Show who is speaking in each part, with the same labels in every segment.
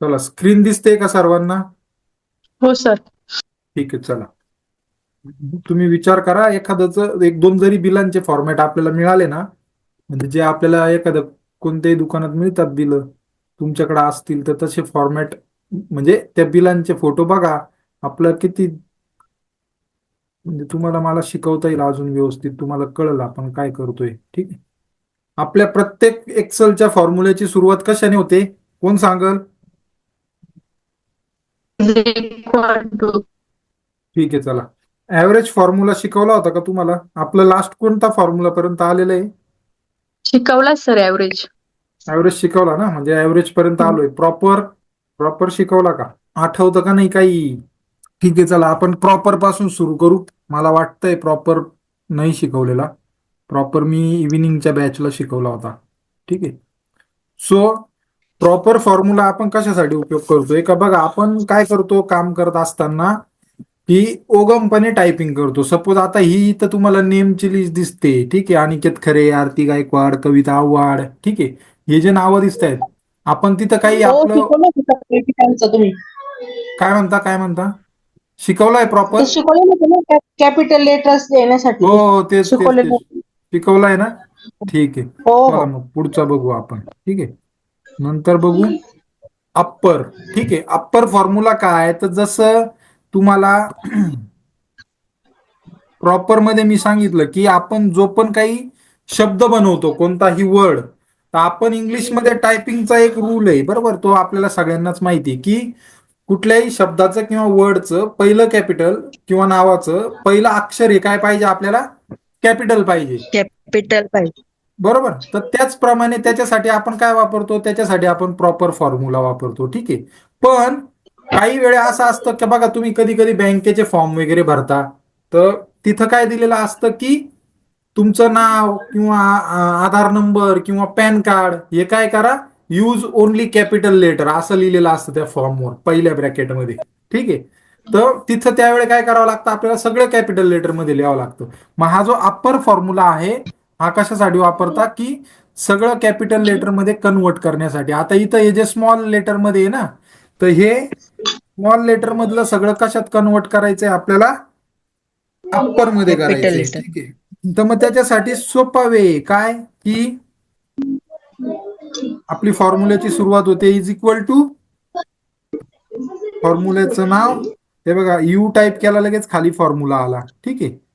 Speaker 1: चला स्क्रीन दिसते का सर्वांना?
Speaker 2: हो सर
Speaker 1: ठीक आहे चला. तुम्ही विचार करा एखादंच एक दोन जरी बिलांचे फॉर्मॅट आपल्याला मिळाले ना म्हणजे जे आपल्याला एखादं कोणत्याही दुकानात मिळतात बिलं तुमच्याकडे असतील तर तसे फॉर्मॅट म्हणजे त्या बिलांचे फोटो बघा आपलं किती म्हणजे तुम्हाला मला शिकवता येईल अजून व्यवस्थित तुम्हाला कळलं आपण काय करतोय ठीक आहे. आपल्या प्रत्येक एक्सेलच्या फॉर्म्युल्याची सुरुवात कशाने होते? कोण सांगल? ठीक आहे चला. ऍव्हरेज फॉर्म्युला शिकवला होता का तुम्हाला? आपलं लास्ट कोणता फॉर्म्युला पर्यंत आलेलं आहे?
Speaker 2: शिकवला सर ऍव्हरेज
Speaker 1: ऍव्हरेज शिकवला ना? म्हणजे ऍव्हरेज पर्यंत आलोय. प्रॉपर प्रॉपर शिकवला का? आठवतं का नाही काही? ठीक आहे चला. आपण प्रॉपरपासून सुरू करू. मला वाटतंय प्रॉपर नाही शिकवलेला. प्रॉपर मी इव्हिनिंगच्या बॅचला शिकवला होता. ठीक आहे. सो प्रॉपर फॉर्म्युला आपण कशासाठी उपयोग करतोय? का बघा आपण काय करतो काम करत असताना? की ओगमपणे टायपिंग करतो. सपोज आता ही इथं तुम्हाला नेमची लिस्ट दिसते ठीक आहे? अनिकेत खरे आरती गायकवाड कविता आव्हाड ठीक आहे? हे जे नावं दिसत आहेत आपण तिथं काही
Speaker 3: हो
Speaker 1: आपलं
Speaker 3: तुम्ही.
Speaker 1: काय म्हणता काय म्हणता? शिकवलंय प्रॉपर
Speaker 3: ते ना कॅपिटल लेटर्स देण्यासाठी.
Speaker 1: हो हो तेच तेच
Speaker 3: शिकवलेलं
Speaker 1: तेच. शिकवलंय ना? ठीक आहे.
Speaker 3: हो
Speaker 1: चला
Speaker 3: हो
Speaker 1: मग पुढचा बघू आपण. ठीक आहे? नंतर बघू. अप्पर ठीक आहे. अप्पर फॉर्म्युला काय तर जसं तुम्हाला प्रॉपरमध्ये मी सांगितलं की आपण जो पण काही शब्द बनवतो कोणताही वर्ड तर आपण इंग्लिशमध्ये टायपिंगचा एक रूल आहे. बरोबर? तो आपल्याला सगळ्यांनाच माहिती आहे की कुठल्याही शब्दाचं किंवा वर्डचं पहिलं कॅपिटल किंवा नावाचं पहिलं अक्षर हे काय पाहिजे आपल्याला? कॅपिटल पाहिजे.
Speaker 2: कॅपिटल पाहिजे.
Speaker 1: बरोबर? तर त्याचप्रमाणे त्याच्यासाठी आपण काय वापरतो? त्याच्यासाठी आपण प्रॉपर फॉर्म्युला वापरतो. ठीक आहे? पण काही वेळा असं असतं की बघा तुम्ही कधी कधी बँकेचे फॉर्म वगैरे भरता. तर तिथं काय दिलेलं असतं की तुमचं नाव किंवा आधार नंबर किंवा पॅन कार्ड हे काय करा? यूज ओनली कॅपिटल लेटर असं लिहिलेलं असतं त्या फॉर्मवर पहिल्या ब्रॅकेटमध्ये ठीक आहे? तर तिथं त्यावेळी काय करावं लागतं? आपल्याला सगळं कॅपिटल लेटरमध्ये लिहावं लागतं. मग हा जो अप्पर फॉर्म्युला आहे हा कशासाठी वापरता की सगळं कॅपिटल लेटरमध्ये कन्वर्ट करण्यासाठी. आता इथं हे जे स्मॉल लेटरमध्ये आहे ना तर हे स्मॉल लेटर मधलं सगळं कशात कन्वर्ट करायचंय आपल्याला? अप्परमध्ये
Speaker 2: letter.
Speaker 1: ठीक आहे. तर मग त्याच्यासाठी सोपा वे काय? की आपली फॉर्म्युल्याची सुरुवात होते. इज इक्वल टू फॉर्म्युल्याचं नाव. हे बघा यू टाईप केला लगेच खाली फॉर्म्युला आला. ठीक आहे.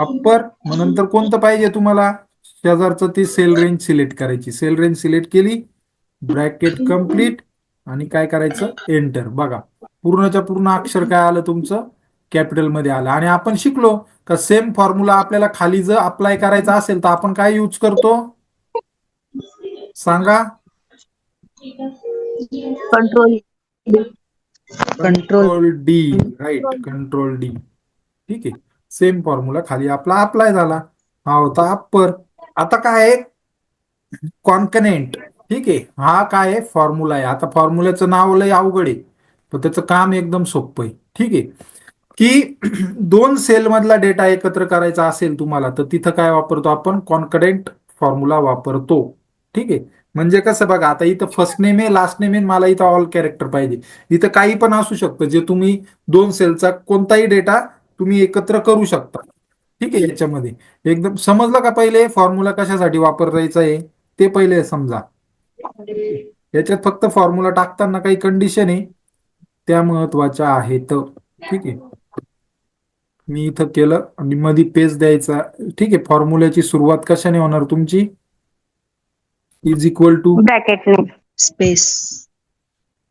Speaker 1: अप्पर मग नंतर कोणतं पाहिजे तुम्हाला? शेजारचं ती सेल रेंज सिलेक्ट करायची. सेल रेंज सिलेक्ट केली ब्रॅकेट कंप्लीट आणि काय करायचं? एंटर बघा पूर्णच्या पूर्ण अक्षर काय आलं तुमचं? कॅपिटलमध्ये आलं. आणि आपण शिकलो का सेम फॉर्म्युला आपल्याला खाली जर अप्लाय करायचा असेल तर आपण काय यूज करतो? सांगा.
Speaker 2: Control control
Speaker 1: D right control D ठीक आहे. सेम फॉर्म्युला खाली आपला अप्लाय झाला. हा होता अप्पर आता काय आहे? कॉन्कनेंट ठीक आहे. हा काय आहे? फॉर्म्युला आहे. आता फॉर्म्युल्याचं नाव लय अवघड आहे. पण त्याचं काम एकदम सोपं आहे. ठीक आहे. की दोन सेल मधला डेटा एकत्र करायचा असेल तुम्हाला तर तिथं काय वापरतो आपण? कॉन्कडेंट फॉर्म्युला वापरतो. ठीक आहे. म्हणजे कसं बघा आता इथं फर्स्ट नेम आहे लास्ट नेम आहे मला इथं ऑल कॅरेक्टर पाहिजे. इथं काही पण असू शकतं जे तुम्ही दोन सेलचा कोणताही डेटा तुम्ही एकत्र करू शकता. ठीक आहे याच्यामध्ये. एकदम समजलं का पहिले? फॉर्म्युला कशासाठी वापरायचा आहे? ते पहिले समजा. याच्यात फक्त फॉर्म्युला टाकताना काही कंडिशन आहे. त्या महत्त्वाच्या आहेत. ठीक आहे. मी इथं केलं आणि मध्ये पेज द्यायचा. ठीक आहे फॉर्म्युल्याची सुरुवात कशाने होणार तुमची? इज इक्वल टू
Speaker 2: ब्रॅकेटने स्पेस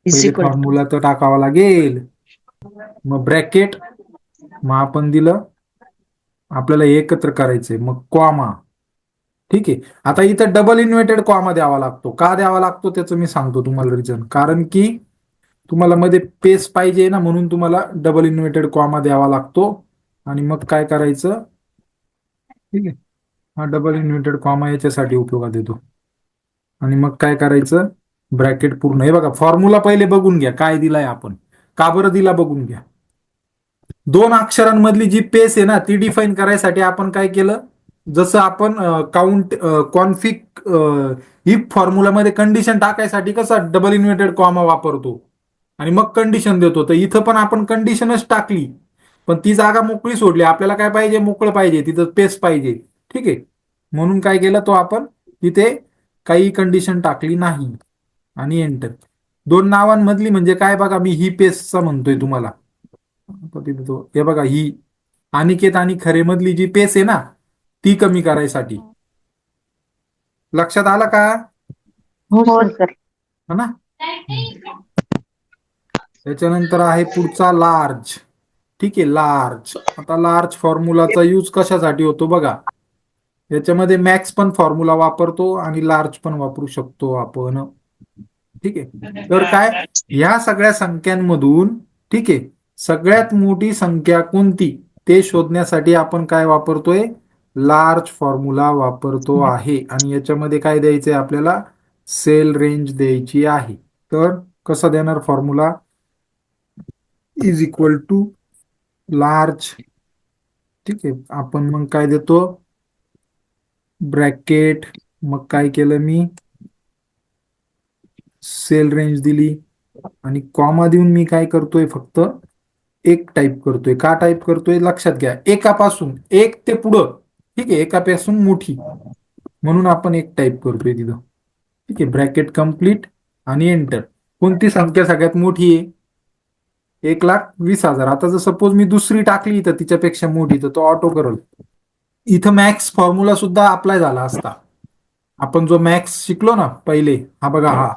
Speaker 2: इज इक्वल
Speaker 1: फॉर्म्युला तर टाकावा लागेल. मग ब्रॅकेट मग आपण दिलं. आपल्याला एकत्र करायचंय. मग कॉमा ठीक आहे? आता इथं डबल इन्व्हर्टेड कॉमा द्यावा लागतो. का द्यावा लागतो त्याचं मी सांगतो तुम्हाला रिझन कारण की तुम्हाला मध्ये पेस पाहिजे ना म्हणून तुम्हाला डबल इन्व्हर्टेड कॉमा द्यावा लागतो. आणि मग काय करायचं? ठीक आहे? हा डबल इन्व्हर्टेड कॉमा याच्यासाठी उपयोगात येतो. आणि मग काय करायचं? ब्रॅकेट पूर्ण. हे बघा फॉर्म्युला पहिले बघून घ्या. काय दिलाय आपण? का बरं दिला बघून घ्या. दोन अक्षरांमधली जी पेस आहे ना ती डिफाईन करायसाठी आपण काय केलं? जसं आपण काउंट कॉन्फिक इफ फॉर्म्युलामध्ये कंडिशन टाकायसाठी कसं डबल इन्व्हर्टेड कॉमा वापरतो? आणि मग कंडिशन देतो. तर इथं पण आपण कंडिशनच टाकली. पण ती जागा मोकळी सोडली. आपल्याला काय पाहिजे? मोकळं पाहिजे. तिथं पेस पाहिजे. ठीक आहे? म्हणून काय केलं? तो आपण तिथे काही कंडिशन टाकली नाही. आणि एंटर दोन नावांमधली म्हणजे काय बघा मी ही पेसचा म्हणतोय तुम्हाला. हे बघा ही अनिकेत आणि खरे मधली जी पेस आहे ना ती कमी करायसाठी. लक्षात आलं का?
Speaker 2: हो सर.
Speaker 1: हो ना? त्याच्यानंतर आहे पुढचा लार्ज ठीक आहे लार्ज आता लार्ज फॉर्म्युलाचा यूज कशासाठी होतो बघा. याच्यामध्ये मॅक्स पण फॉर्म्युला वापरतो आणि लार्ज पण वापरू शकतो आपण. ठीक आहे? तर काय? ह्या सगळ्या संख्यांमधून ठीक आहे? सगळ्यात मोठी संख्या कोणती? ते शोधण्यासाठी आपण काय वापरतोय? लार्ज फॉर्म्युला वापरतो आहे. आणि याच्यामध्ये काय द्यायचंय आपल्याला? सेल रेंज द्यायची आहे. तर कसा देणार formula is equal to large ठीक आहे? आपण मग काय देतो? ब्रॅकेट मग काय केलं मी? सेल रेंज दिली आणि कॉमा देऊन मी काय करतोय फक्त? एक टाईप करतोय. का टाईप करतोय? लक्षात घ्या. एकापासून एक ते पुढं. ठीक आहे? एकापासून मोठी. म्हणून आपण एक टाईप करतोय तिथं. ठीक आहे? ब्रॅकेट कंप्लीट आणि एंटर कोणती संख्या सगळ्यात मोठी आहे? एक लाख वीस हजार. आता जर सपोज मी दुसरी टाकली तर तिच्यापेक्षा मोठी तर तो ऑटो करल. इथं मॅक्स फॉर्म्युला सुद्धा अप्लाय झाला असता. आपण जो मॅक्स शिकलो ना पहिले हा बघा हा.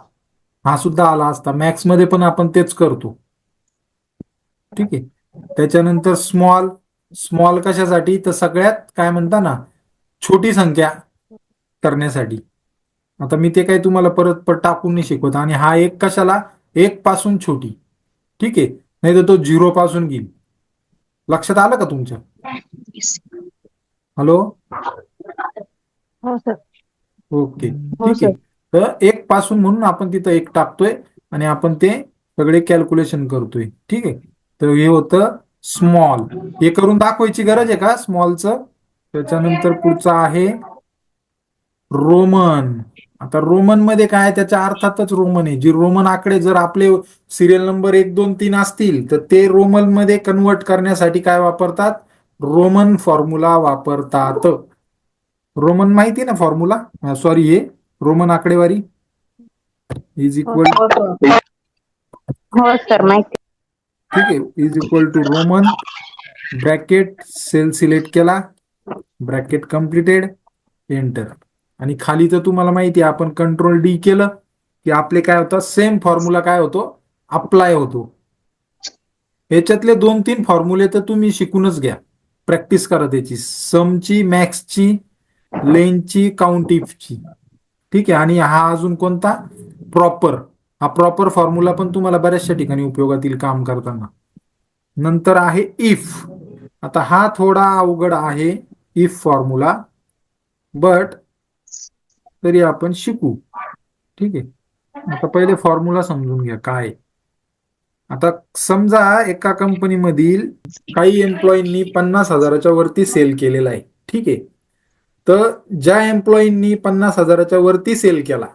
Speaker 1: हा सुद्धा आला असता. मॅक्समध्ये पण आपण तेच करतो. ठीक आहे. त्याच्यानंतर स्मॉल स्मॉल कशासाठी? तर सगळ्यात काय म्हणता ना छोटी संख्या करण्यासाठी. आता मी ते काही तुम्हाला परत परत टाकून नाही शिकवत. आणि हा एक कशाला? एक पासून छोटी. ठीक आहे. नाही तर तो झिरो पासून घेईल. लक्षात आलं का तुमच्या? हॅलो?
Speaker 2: हो सर.
Speaker 1: ओके
Speaker 2: हो
Speaker 1: ठीक आहे. तर एक पासून म्हणून आपण तिथं एक टाकतोय आणि आपण ते सगळे कॅल्क्युलेशन करतोय. ठीक आहे? तर हे होतं स्मॉल हे करून दाखवायची गरज आहे का स्मॉलचं त्याच्यानंतर पुढचं आहे रोमन. आता रोमनमध्ये काय? त्याच्या अर्थातच रोमन आहे. जी रोमन आकडे जर आपले सिरियल नंबर एक दोन तीन असतील तर ते रोमनमध्ये कन्वर्ट करण्यासाठी काय वापरतात? रोमन फॉर्म्युला वापरतात. रोमन माहिती ना फॉर्म्युला सॉरी हे रोमन आकडेवारी? इज इक्वल
Speaker 2: हो सर माहिती.
Speaker 1: ठीक आहे. Is equal to Roman bracket cell select केला. ब्रॅकेट कम्प्लिटेड एंटर आणि खाली तर तुम्हाला माहिती आहे आपण कंट्रोल डी केलं की आपले काय होतं? सेम फॉर्म्युला काय होतो? अप्लाय होतो. याच्यातले दोन तीन फॉर्म्युले तर तुम्ही शिकूनच घ्या. प्रॅक्टिस करा त्याची. समची मॅक्सची लेनची काउंटिफची. ठीक आहे? आणि हा अजून कोणता? प्रॉपर. हा प्रॉपर फॉर्म्युला पण तुम्हाला बऱ्याचशा ठिकाणी उपयोगात येईल काम करताना. नंतर आहे इफ आता हा थोडा अवघड आहे इफ फॉर्म्युला बट तरी आपण शिकू. ठीक आहे? आता पहिले फॉर्म्युला समजून घ्या. काय आहे. आता समजा एका कंपनीमधील काही एम्प्लॉईंनी पन्नास हजाराच्या वरती सेल केलेला आहे. ठीक आहे? तर ज्या एम्प्लॉईंनी पन्नास हजाराच्या वरती सेल केला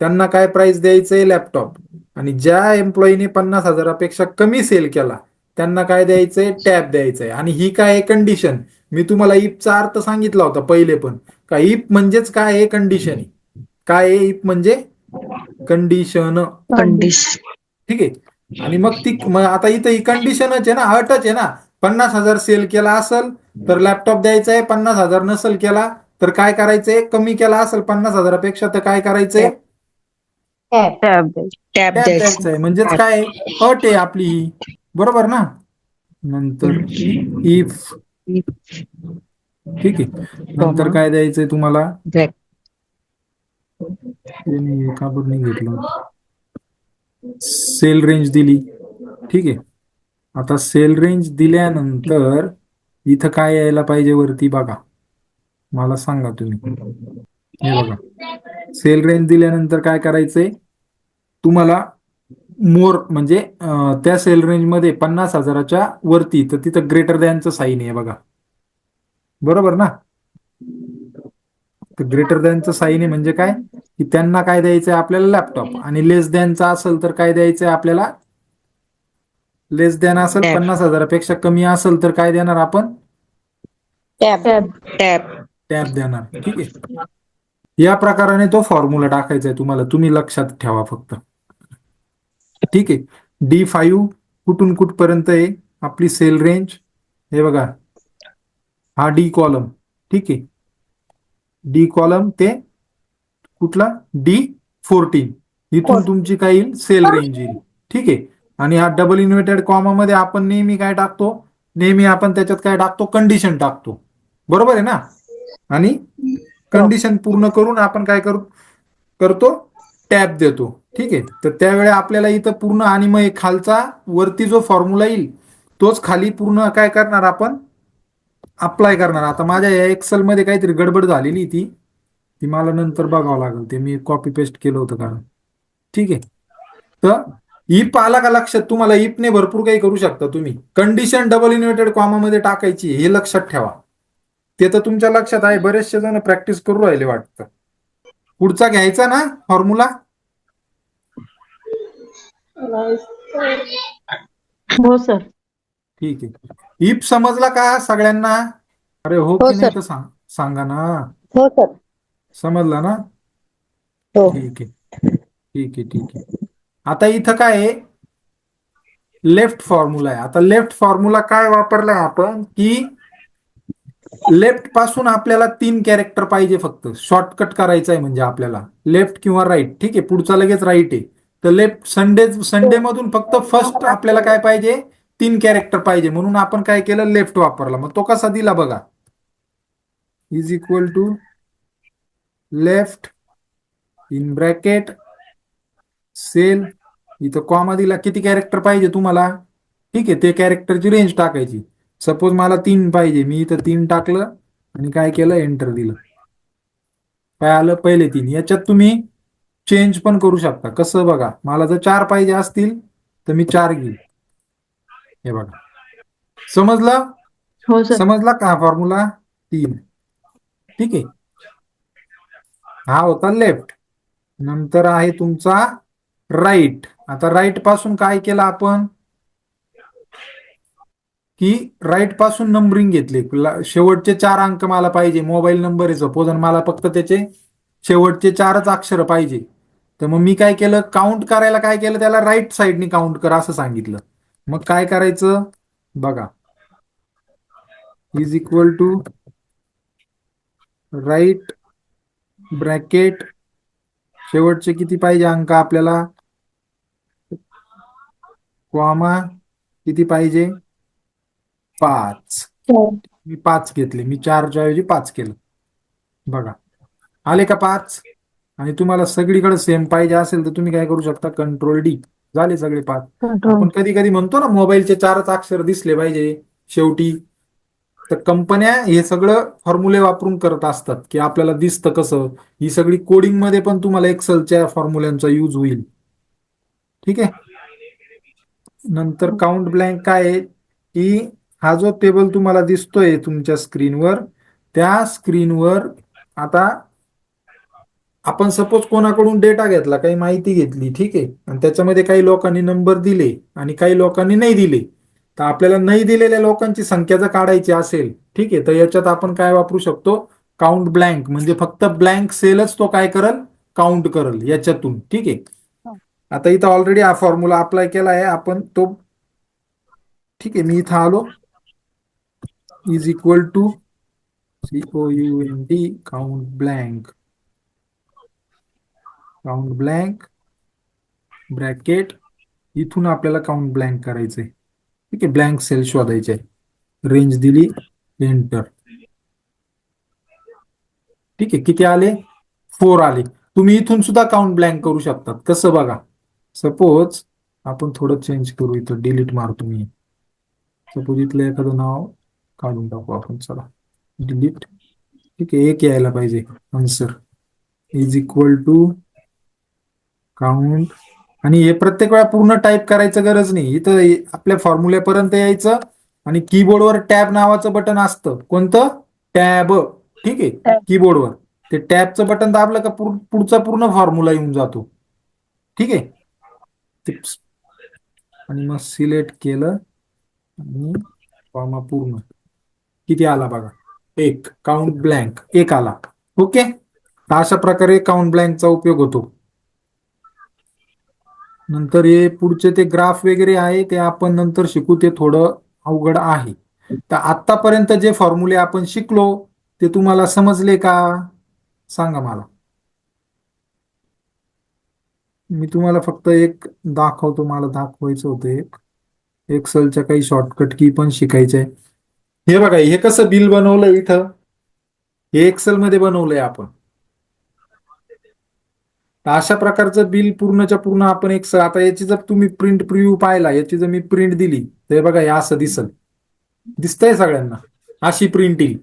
Speaker 1: त्यांना काय प्राइस द्यायचंय? लॅपटॉप आणि ज्या एम्प्लॉईने पन्नास हजारापेक्षा कमी सेल केला त्यांना काय द्यायचंय? टॅब द्यायचंय. आणि ही काय आहे? कंडिशन मी तुम्हाला इफचा अर्थ सांगितला होता पहिले पण. का इफ म्हणजेच काय आहे? कंडिशन काय आहे इफ म्हणजे? कंडिशन
Speaker 2: कंडिशन
Speaker 1: ठीक आहे? आणि मग ती मग आता इथं ही कंडिशनच आहे ना अटच आहे ना. पन्नास हजार सेल केला असेल तर लॅपटॉप द्यायचा आहे पन्नास हजार नसेल केला तर काय करायचंय? कमी केला असेल पन्नास हजारापेक्षा तर काय करायचंय?
Speaker 2: टॅब
Speaker 1: म्हणजेच काय? अट आहे आपली ही. बरोबर ना? नंतर इफ ठीक आहे. नंतर काय द्यायचंय तुम्हाला? का बरं नाही घेतलं. सेल रेंज दिली. ठीक आहे. आता सेल रेंज दिल्यानंतर इथं काय यायला पाहिजे वरती बघा. मला सांगा तुम्ही. हे बघा. सेल रेंज दिल्यानंतर काय करायचंय? तुम्हाला मोर म्हणजे त्या सेल रेंजमध्ये पन्नास हजाराच्या वरती तर तिथं ग्रेटर दॅनचं साईन आहे बघा. बरोबर ना? तर ग्रेटर दॅनचं साईन आहे म्हणजे काय? की त्यांना काय द्यायचंय आपल्याला लॅपटॉप आणि लेस दॅनचा असेल तर काय द्यायचंय आपल्याला? लेस दॅन असेल. पन्नास हजारापेक्षा कमी असेल तर काय देणार आपण?
Speaker 3: टॅब
Speaker 2: टॅब
Speaker 3: टॅब
Speaker 1: टॅब देणार. ठीक आहे. या प्रकाराने तो फॉर्म्युला टाकायचा आहे तुम्हाला. तुम्ही लक्षात ठेवा फक्त. ठीक आहे. डी फाईव्ह कुठून कुठपर्यंत आहे? आपली सेल रेंज हे बघा. हा डी कॉलम ठीक आहे. डी कॉलम ते कुठला? D fourteen. इथून तुमची काय येईल? सेल रेंज येईल. ठीक आहे. आणि हा डबल इन्व्हर्टेड कॉमा मध्ये आपण नेहमी काय टाकतो? नेहमी आपण त्याच्यात काय टाकतो? कंडिशन टाकतो. बरोबर आहे ना? आणि कंडिशन पूर्ण करून आपण काय करू करतो? टॅब देतो. ठीक आहे. तर त्यावेळी आपल्याला इथं पूर्ण आणि मग खालचा वरती जो फॉर्म्युला येईल तोच खाली पूर्ण काय करणार आपण? अप्लाय करणार. आता माझ्या या एक्सेल मध्ये काहीतरी गडबड झालेली ती. ती मला नंतर बघावं लागेल. ते मी कॉपी पेस्ट केलं होतं कारण ठीक आहे. तर इप आला का लक्षात? तुम्हाला इपने भरपूर काही करू शकता तुम्ही. कंडिशन डबल इन्व्हर्टेड कॉमामध्ये टाकायची हे लक्षात ठेवा. ते तर तुमच्या लक्षात आहे. बरेचसे जण प्रॅक्टिस करू राहिले वाटतं. पुढचा घ्यायचा ना फॉर्म्युला
Speaker 2: हो सर
Speaker 1: ठीक आहे. इप समजला का सगळ्यांना? अरे हो
Speaker 2: हो,
Speaker 1: की नाही
Speaker 2: सर.
Speaker 1: तर सांग सांगा ना.
Speaker 2: हो सर
Speaker 1: समजला ना?
Speaker 2: हो.
Speaker 1: ठीक आहे. ठीक आहे ठीक आहे. आता इथं काय आहे? लेफ्ट फॉर्म्युला आहे. आता लेफ्ट फॉर्म्युला काय वापरलाय आपण? की लेफ्टपासून आपल्याला तीन कॅरेक्टर पाहिजे फक्त. शॉर्टकट करायचं आहे म्हणजे आपल्याला. लेफ्ट किंवा राईट ठीक आहे. पुढचा लगेच राईट आहे. तर लेफ्ट संडे संडे मधून फक्त फर्स्ट आपल्याला काय पाहिजे? तीन कॅरेक्टर पाहिजे. म्हणून आपण काय केलं? लेफ्ट वापरला. मग तो कसा दिला बघा. Is equal to left in bracket cell इथं कॉमा दिला. किती कॅरेक्टर पाहिजे तुम्हाला? ठीक आहे ते कॅरेक्टरची रेंज टाकायची. सपोज मला तीन पाहिजे. मी इथं तीन टाकलं आणि काय केलं? एंटर दिलं. काय आलं? पहिले तीन. याच्यात तुम्ही चेंज पण करू शकता. कसं बघा? मला जर चार पाहिजे असतील तर मी चार घेईल हे बघा. समजलं?
Speaker 2: हो
Speaker 1: समजला का फॉर्म्युला तीन. ठीक आहे. हा होता लेफ्ट नंतर आहे तुमचा राईट आता राईटपासून काय केलं आपण? की राईटपासून नंबरिंग घेतले. शेवटचे चार अंक मला पाहिजे. मोबाईल नंबर आहे सपोज आणि मला फक्त त्याचे शेवटचे चारच अक्षर पाहिजे. तर मग मी काय केलं? काउंट करायला काय केलं? त्याला राईट साईडनी काउंट कर असं सांगितलं. मग काय करायचं? बघा. Is equal to right bracket शेवटचे किती पाहिजे अंक आपल्याला? कॉमा किती पाहिजे? पाच. मी पाच घेतले. मी चारच्या ऐवजी पाच केलं. बघा. आले का पाच? आणि तुम्हाला सगळीकडे सेम पाहिजे असेल तर तुम्ही काय करू शकता? कंट्रोल डी झाले सगळे पाच. आपण कधी कधी म्हणतो ना मोबाईलचे चारच अक्षर दिसले पाहिजे. शेवटी तर कंपन्या हे सगळं फॉर्म्युले वापरून करत असतात की आपल्याला दिसतं कसं? ही सगळी कोडिंगमध्ये पण तुम्हाला एक्सेलच्या फॉर्म्युल्यांचा यूज होईल. ठीक आहे? नंतर काउंट ब्लँक काय आहे? की हा जो टेबल तुम्हाला दिसतोय तुमच्या स्क्रीनवर त्या स्क्रीनवर आता आपण सपोज कोणाकडून डेटा घेतला काही माहिती घेतली ठीक आहे? आणि त्याच्यामध्ये काही लोकांनी नंबर दिले आणि काही लोकांनी नाही दिले. तर आपल्याला नाही दिलेल्या लोकांची संख्या जर काढायची असेल ठीक आहे तर याच्यात आपण काय वापरू शकतो? काउंट ब्लँक म्हणजे फक्त ब्लँक सेलच तो काय करल? काउंट करल याच्यातून ठीक आहे? आता इथं ऑलरेडी हा फॉर्म्युला अप्लाय केला आहे आपण तो ठीक आहे मी इथं आलो. Is equal to C O U N D count blank count blank bracket इथून आपल्याला काउंट ब्लँक करायचंय. ठीक आहे. ब्लँक सेल शोधायचे रेंज दिली. एंटर ठीक आहे. किती आले? फोर आले. तुम्ही इथून सुद्धा काउंट ब्लँक करू शकतात. कसं बघा? सपोज आपण थोडं चेंज करू इथं. डिलीट मारतो मी सपोज इथलं एखादं नाव काढून टाकू आपण. चला. डिलीट ठीक आहे. एक यायला पाहिजे. Answer is equal to count आणि हे प्रत्येक वेळा पूर्ण टाईप करायचं गरज नाही. इथं आपल्या फॉर्म्युल्यापर्यंत यायचं आणि कीबोर्डवर टॅब नावाचं बटन असतं. कोणतं? टॅब ठीक आहे. कीबोर्डवर ते टॅबचं बटन दाबलं का पुढ- पुढचा पूर्ण फॉर्म्युला येऊन जातो. ठीक आहे? आणि मग सिलेक्ट केलं आणि कॉमा पूर्ण. किती आला बघा? एक. काउंट ब्लँक एक आला. ओके अशा प्रकारे काउंट ब्लँकचा उपयोग होतो. नंतर हे पुढचे ते ग्राफ वगैरे आहे ते आपण नंतर शिकू ते थोडं अवघड आहे. तर आतापर्यंत जे फॉर्म्युले आपण शिकलो ते तुम्हाला समजले का? सांगा मला. मी तुम्हाला फक्त एक दाखवतो मला दाखवायचं होतं एक. एक्सलच्या काही शॉर्टकट की पण शिकायचे. आहे हे बघा हे कसं बिल बनवलं इथं? हे एक्सेल मध्ये बनवलंय आपण. तर अशा प्रकारचं बिल पूर्णच्या पूर्ण आपण एक आता याची जर तुम्ही प्रिंट प्रिव्ह्यू पाहिला याची जर मी प्रिंट दिली तर हे बघा हे असं दिसल. दिसतंय सगळ्यांना अशी प्रिंट येईल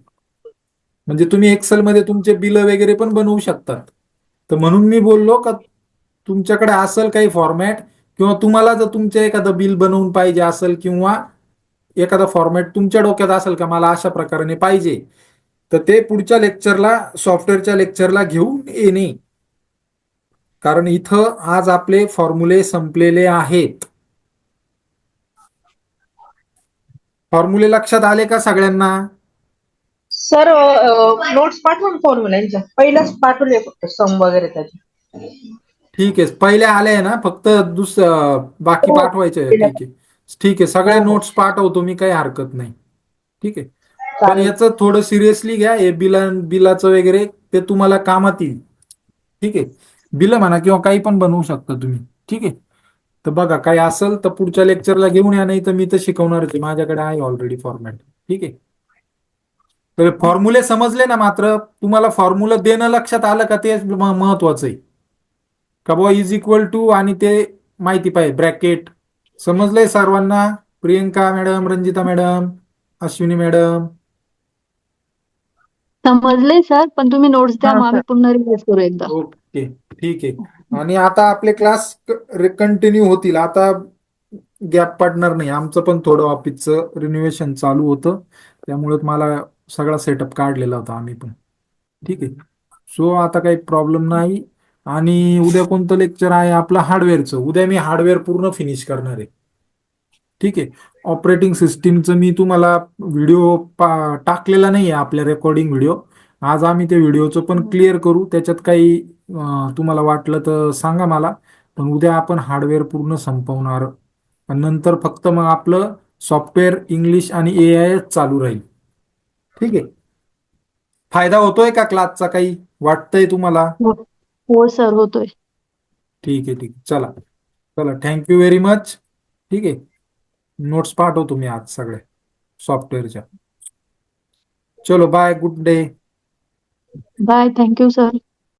Speaker 1: म्हणजे तुम्ही एक्सेल मध्ये तुमचे बिल वगैरे पण बनवू शकतात. तर म्हणून मी बोललो का तुमच्याकडे असेल काही फॉर्मॅट किंवा तुम्हाला जर तुमचे एखादं बिल बनवून पाहिजे असेल किंवा एखादा फॉर्मॅट तुमच्या डोक्यात असेल का मला अशा प्रकारे पाहिजे तर ते पुढच्या लेक्चरला सॉफ्टवेअरच्या लेक्चरला घेऊन येणे. कारण इथं आज आपले फॉर्म्युले संपलेले आहेत. फॉर्म्युले लक्षात आले का सगळ्यांना?
Speaker 3: सर नोट्स पाठवून फॉर्म्युलांच्या पहिलाच पाठवले फक्त सम वगैरे त्याचे.
Speaker 1: ठीक आहे. पहिले आले ना फक्त दुस बाकी. पाठवायचे आहे. ठीक आहे. ठीक आहे. सगळे
Speaker 3: हो, हो.
Speaker 1: नोट्स पाठवतो मी काही हरकत नाही. ठीक आहे. पण याचं थोडं सिरियसली घ्या. हे बिला बिलाचं वगैरे ते तुम्हाला कामात येईल. ठीक आहे. बिल म्हणा किंवा काही पण बनवू शकता तुम्ही. ठीक आहे? तर बघा काही असेल तर पुढच्या लेक्चरला घेऊन या नाही तर मी तर शिकवणारच आहे. माझ्याकडे आहे ऑलरेडी फॉर्मॅट ठीक आहे? तर फॉर्म्युले समजले ना मात्र तुम्हाला फॉर्म्युला देणं लक्षात आलं का ते महत्वाचं आहे. का बुवा इज इक्वल टू आणि ते माहिती पाहिजे. ब्रॅकेट समजलंय सर्वांना? Priyanka madam Ranjita madam Ashwini madam.
Speaker 2: समजले सर पण तुम्ही नोट्स द्या मग आम्ही. पुन्हा रिव्हाइज करू एकदा.
Speaker 1: ओके. ठीक आहे. आणि आता आपले क्लास कंटिन्यू होतील. आता गॅप पडणार नाही. आमचं पण थोडं ऑफिसचं रिनोव्हेशन चालू होतं. त्यामुळे मला सगळा सेटअप काढलेला होता आम्ही पण. ठीक आहे. सो आता काही प्रॉब्लेम नाही. आणि उद्या कोणतं लेक्चर आहे? आपलं हार्डवेअरचं उद्या मी हार्डवेअर पूर्ण फिनिश करणार आहे. ठीक आहे. ऑपरेटिंग सिस्टीमचं मी तुम्हाला व्हिडिओ टाकलेला नाही आहे आपल्या रेकॉर्डिंग व्हिडिओ आज आम्ही ते व्हिडिओचं पण क्लिअर करू. त्याच्यात काही तुम्हाला वाटलं तर सांगा मला. पण उद्या आपण हार्डवेअर पूर्ण संपवणार. आणि नंतर फक्त मग आपलं सॉफ्टवेअर इंग्लिश आणि ए आय चालू राहील. ठीक आहे? फायदा होतोय का क्लासचा काही? वाटतंय तुम्हाला?
Speaker 2: हो सर होतोय.
Speaker 1: ठीक आहे ठीक आहे. चला. चला थँक्यू व्हेरी मच ठीक आहे? नोट्स पाठवतो मी आज सगळे. सॉफ्टवेअरच्या. चलो bye good day
Speaker 2: bye thank you sir